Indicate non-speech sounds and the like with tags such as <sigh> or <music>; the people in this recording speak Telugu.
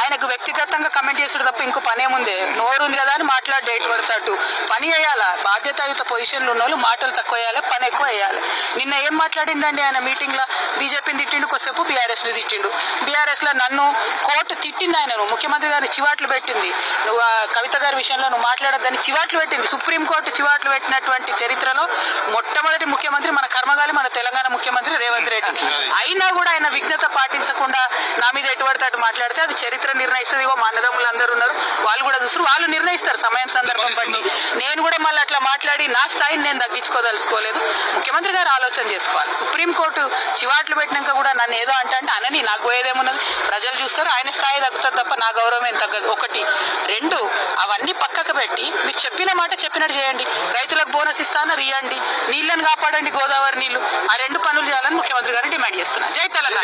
ఆయనకు వ్యక్తిగతంగా కమెంట్ చేసుడు తప్ప ఇంకో పనేముంది నోరు ఉంది కదా అని మాట్లాడి డేట్ పడతాడు పని వేయాలా బాధ్యతాయుత పొజిషన్లు ఉన్న వాళ్ళు మాటలు తక్కువ వేయాలి పని ఎక్కువ వేయాలి నిన్న ఏం మాట్లాడిందండి ఆయన మీటింగ్లో బీజేపీని తిట్టిండు కొద్దిసేపు బీఆర్ఎస్ని తిట్టిండు. బీఆర్ఎస్లో నన్ను కోర్టు తిట్టింది ఆయనను ముఖ్యమంత్రి గారిని చివాట్లు పెట్టింది. నువ్వు కవిత గారి విషయంలో నువ్వు మాట్లాడద్దని చివాట్లు పెట్టింది. సుప్రీంకోర్టు చివాట్లు పెట్టినటువంటి చరిత్రలో మొట్టమొదటి ముఖ్యమంత్రి మన కర్మగాలి మన తెలంగాణ ముఖ్యమంత్రి <laughs> అయినా కూడా ఆయన విఘ్నత పాటించకుండా నా మీద ఎటువంటి అటు మాట్లాడితే అది చరిత్ర నిర్ణయిస్తుంది. ఇగో మా అన్నదమ్ములు అందరూ ఉన్నారు. వాళ్ళు కూడా చూస్తారు. వాళ్ళు నిర్ణయిస్తారు సమయం సందర్భం బట్టి. నేను కూడా మళ్ళీ అట్లా మాట్లాడి నా స్థాయిని నేను తగ్గించుకోదలుచుకోలేదు. ముఖ్యమంత్రి గారు ఆలోచన చేసుకోవాలి. సుప్రీంకోర్టు చివాట్లు పెట్టినాక కూడా నన్ను ఏదో అంటే అంటే అనని నాకు పోయేదేమున్నది. ప్రజలు చూస్తారు. ఆయన స్థాయి తగ్గుతుంది తప్ప నా గౌరవం ఏం తగ్గదు. ఒకటి. రెండు. అవన్నీ పక్కకు పెట్టి మీకు చెప్పిన మాట చెప్పినట్టు చేయండి. రైతులకు బోనస్ ఇస్తానని ఇవ్వండి నీళ్ళని కాపాడండి గోదావరి పనులు చేయాలని ముఖ్యమంత్రి గారిని డిమాండ్ చేస్తున్నారు జై తెలంగాణ.